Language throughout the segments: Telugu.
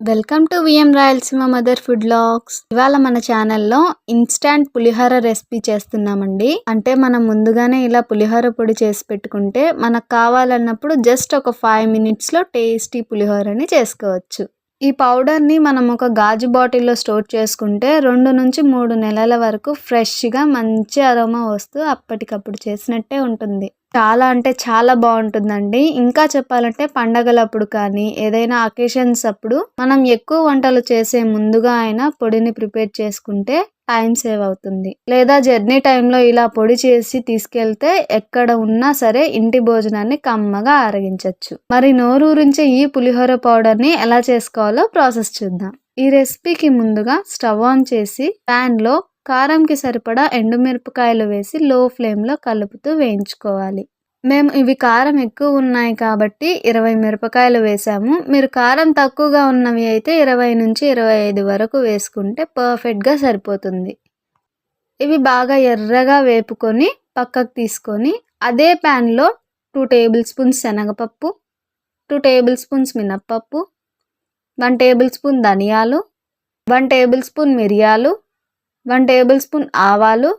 Welcome to VM Rayalaseema mother food logs ఇవాళ మన ఛానల్లో ఇన్స్టాంట్ పులిహోర రెసిపీ చేస్తున్నామండి. అంటే మనం ముందుగానే ఇలా పులిహోర పొడి చేసి పెట్టుకుంటే మనకు కావాలన్నప్పుడు జస్ట్ ఒక ఫైవ్ మినిట్స్లో టేస్టీ పులిహోరని చేసుకోవచ్చు. ఈ పౌడర్ని మనం ఒక గాజు బాటిల్లో స్టోర్ చేసుకుంటే రెండు నుంచి మూడు నెలల వరకు ఫ్రెష్గా మంచి అరోమా వస్తూ అప్పటికప్పుడు చేసినట్టే ఉంటుంది. చాలా అంటే చాలా బాగుంటుందండి. ఇంకా చెప్పాలంటే పండగలప్పుడు కానీ ఏదైనా అకేషన్స్ అప్పుడు మనం ఎక్కువ వంటలు చేసే ముందుగా అయినా పొడిని ప్రిపేర్ చేసుకుంటే టైం సేవ్ అవుతుంది. లేదా జర్నీ టైంలో ఇలా పొడి చేసి తీసుకెళ్తే ఎక్కడ ఉన్నా సరే ఇంటి భోజనాన్ని కమ్మగా ఆరగించవచ్చు మరి నోరూరించే ఈ పులిహోర పౌడర్ని ఎలా చేసుకోవాలో ప్రాసెస్ చూద్దాం. ఈ రెసిపీకి ముందుగా స్టవ్ ఆన్ చేసి ప్యాన్లో కారంకి సరిపడా ఎండుమిరపకాయలు వేసి లో ఫ్లేమ్లో కలుపుతూ వేయించుకోవాలి. మేము ఇవి కారం ఎక్కువ ఉన్నాయి కాబట్టి ఇరవై మిరపకాయలు వేసాము. మీరు కారం తక్కువగా ఉన్నవి అయితే ఇరవై నుంచి ఇరవై ఐదు వరకు వేసుకుంటే పర్ఫెక్ట్గా సరిపోతుంది. ఇవి బాగా ఎర్రగా వేపుకొని పక్కకు తీసుకొని అదే ప్యాన్లో టూ టేబుల్ స్పూన్స్ శనగపప్పు టూ టేబుల్ స్పూన్స్ మినప్పప్పు వన్ టేబుల్ స్పూన్ ధనియాలు వన్ టేబుల్ స్పూన్ మిరియాలు వన్ టేబుల్ స్పూన్ ఆవాలు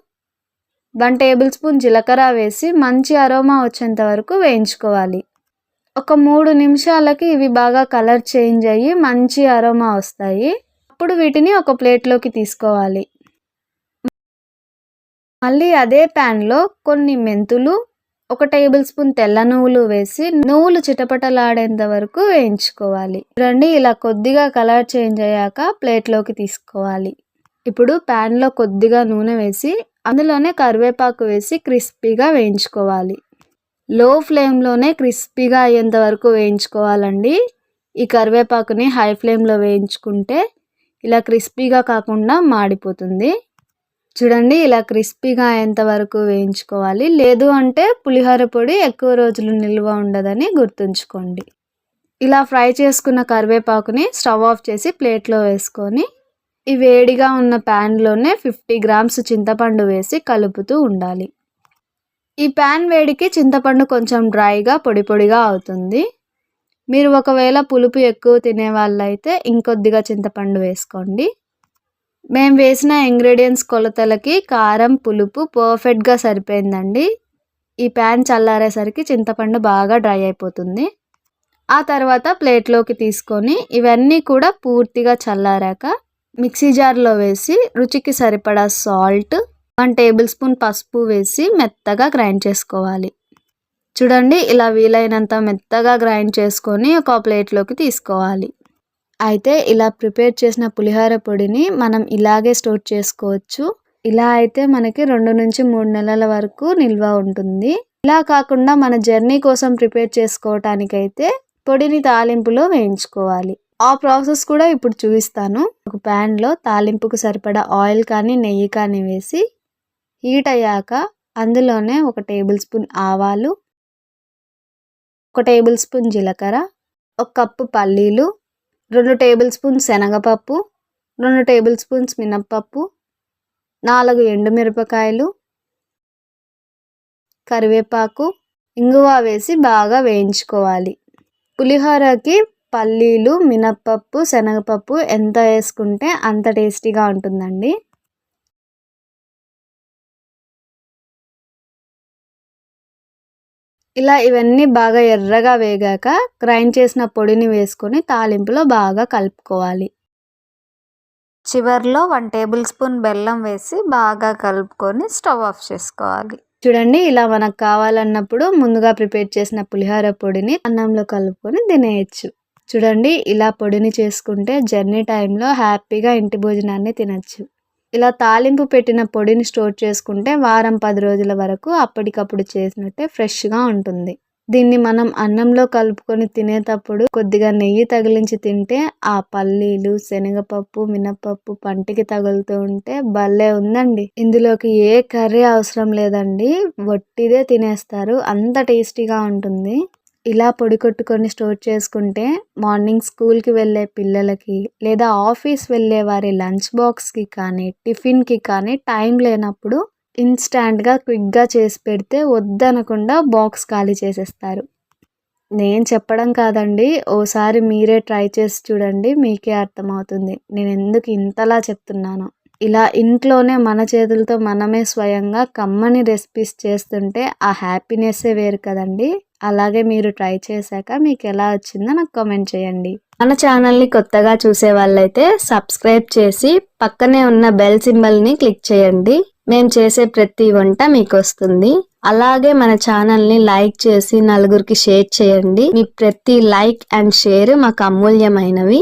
వన్ టేబుల్ స్పూన్ జీలకర్ర వేసి మంచి అరోమా వచ్చేంత వరకు వేయించుకోవాలి. ఒక మూడు నిమిషాలకి ఇవి బాగా కలర్ చేంజ్ అయ్యి మంచి అరోమా వస్తాయి. అప్పుడు వీటిని ఒక ప్లేట్లోకి తీసుకోవాలి. మళ్ళీ అదే ప్యాన్లో కొన్ని మెంతులు ఒక టేబుల్ స్పూన్ తెల్ల నువ్వులు వేసి నువ్వులు చిటపటలాడేంత వరకు వేయించుకోవాలి. రండి ఇలా కొద్దిగా కలర్ చేంజ్ అయ్యాక ప్లేట్లోకి తీసుకోవాలి. ఇప్పుడు ప్యాన్లో కొద్దిగా నూనె వేసి అందులోనే కరివేపాకు వేసి క్రిస్పీగా వేయించుకోవాలి. లో ఫ్లేమ్లోనే క్రిస్పీగా అయ్యేంత వరకు వేయించుకోవాలండి. ఈ కరివేపాకుని హై ఫ్లేమ్లో వేయించుకుంటే ఇలా క్రిస్పీగా కాకుండా మాడిపోతుంది. చూడండి ఇలా క్రిస్పీగా అయ్యేంత వరకు వేయించుకోవాలి. లేదు అంటే పులిహోర పొడి ఎక్కువ రోజులు నిల్వ ఉండదని గుర్తుంచుకోండి. ఇలా ఫ్రై చేసుకున్న కరివేపాకుని స్టవ్ ఆఫ్ చేసి ప్లేట్లో వేసుకొని ఈ వేడిగా ఉన్న ప్యాన్లోనే ఫిఫ్టీ గ్రామ్స్ చింతపండు వేసి కలుపుతూ ఉండాలి. ఈ ప్యాన్ వేడికి చింతపండు కొంచెం డ్రైగా పొడి పొడిగా అవుతుంది. మీరు ఒకవేళ పులుపు ఎక్కువ తినే వాళ్ళైతే ఇంకొద్దిగా చింతపండు వేసుకోండి. మేము వేసిన ఇంగ్రీడియంట్స్ కొలతలకి కారం పులుపు పర్ఫెక్ట్గా సరిపోయిందండి. ఈ ప్యాన్ చల్లారేసరికి చింతపండు బాగా డ్రై అయిపోతుంది. ఆ తర్వాత ప్లేట్లోకి తీసుకొని ఇవన్నీ కూడా పూర్తిగా చల్లారాక మిక్సీ జార్లో వేసి రుచికి సరిపడా సాల్ట్ వన్ టేబుల్ స్పూన్ పసుపు వేసి మెత్తగా గ్రైండ్ చేసుకోవాలి. చూడండి ఇలా వీలైనంత మెత్తగా గ్రైండ్ చేసుకొని ఒక ప్లేట్లోకి తీసుకోవాలి. అయితే ఇలా ప్రిపేర్ చేసిన పులిహోర పొడిని మనం ఇలాగే స్టోర్ చేసుకోవచ్చు. ఇలా అయితే మనకి రెండు నుంచి మూడు నెలల వరకు నిల్వ ఉంటుంది. ఇలా కాకుండా మన జర్నీ కోసం ప్రిపేర్ చేసుకోవటానికైతే పొడిని తాలింపులో వేయించుకోవాలి. ఆ ప్రాసెస్ కూడా ఇప్పుడు చూపిస్తాను. ఒక ప్యాన్లో తాలింపుకు సరిపడా ఆయిల్ కానీ నెయ్యి కానీ వేసి హీట్ అయ్యాక అందులోనే ఒక టేబుల్ స్పూన్ ఆవాలు ఒక టేబుల్ స్పూన్ జీలకర్ర ఒక కప్పు పల్లీలు రెండు టేబుల్ స్పూన్స్ శనగపప్పు రెండు టేబుల్ స్పూన్స్ మినప్పప్పు నాలుగు ఎండుమిరపకాయలు కరివేపాకు ఇంగువ వేసి బాగా వేయించుకోవాలి. పులిహోరకి పల్లీలు మినప్పప్పు శనగపప్పు ఎంత వేసుకుంటే అంత టేస్టీగా ఉంటుందండి. ఇలా ఇవన్నీ బాగా ఎర్రగా వేగాక గ్రైండ్ చేసిన పొడిని వేసుకొని తాలింపులో బాగా కలుపుకోవాలి. చివరిలో వన్ టేబుల్ స్పూన్ బెల్లం వేసి బాగా కలుపుకొని స్టవ్ ఆఫ్ చేసుకోవాలి. చూడండి ఇలా మనకు కావాలన్నప్పుడు ముందుగా ప్రిపేర్ చేసిన పులిహోర పొడిని అన్నంలో కలుపుకొని తినేయచ్చు. చూడండి ఇలా పొడిని చేసుకుంటే జర్నీ టైంలో హ్యాపీగా ఇంటి భోజనాన్ని తినచ్చు. ఇలా తాలింపు పెట్టిన పొడిని స్టోర్ చేసుకుంటే వారం పది రోజుల వరకు అప్పటికప్పుడు చేసినట్టే ఫ్రెష్గా ఉంటుంది. దీన్ని మనం అన్నంలో కలుపుకొని తినేటప్పుడు కొద్దిగా నెయ్యి తగిలించి తింటే ఆ పల్లీలు శనగపప్పు మినపప్పు పంటికి తగులుతూ ఉంటే భలే ఉందండి. ఇందులోకి ఏ కర్రీ అవసరం లేదండి. వట్టిదే తినేస్తారు. అంత టేస్టీగా ఉంటుంది. ఇలా పొడి కొట్టుకొని స్టోర్ చేసుకుంటే మార్నింగ్ స్కూల్కి వెళ్ళే పిల్లలకి లేదా ఆఫీస్ వెళ్ళే వారి లంచ్ బాక్స్కి కానీ టిఫిన్కి కానీ టైం లేనప్పుడు ఇన్స్టాంట్గా క్విక్గా చేసి పెడితే వద్దనకుండా బాక్స్ ఖాళీ చేసేస్తారు. నేను చెప్పడం కాదండి ఓసారి మీరే ట్రై చేసి చూడండి మీకే అర్థమవుతుంది. నేను ఎందుకు ఇంతలా చెప్తున్నాను. ఇలా ఇంట్లోనే మన చేతులతో మనమే స్వయంగా కమ్మని రెసిపీస్ చేస్తుంటే ఆ హ్యాపీనెస్సే వేరు కదండి. అలాగే మీరు ట్రై చేశాక మీకు ఎలా వచ్చిందో నాకు కామెంట్ చేయండి. మన ఛానల్ని కొత్తగా చూసే వాళ్ళైతే సబ్స్క్రైబ్ చేసి పక్కనే ఉన్న బెల్ సింబల్ని క్లిక్ చేయండి. మేము చేసే ప్రతి వంట మీకు వస్తుంది అలాగే మన ఛానల్ని లైక్ చేసి నలుగురికి షేర్ చేయండి. మీ ప్రతి లైక్ అండ్ షేర్ మాకు అమూల్యమైనవి.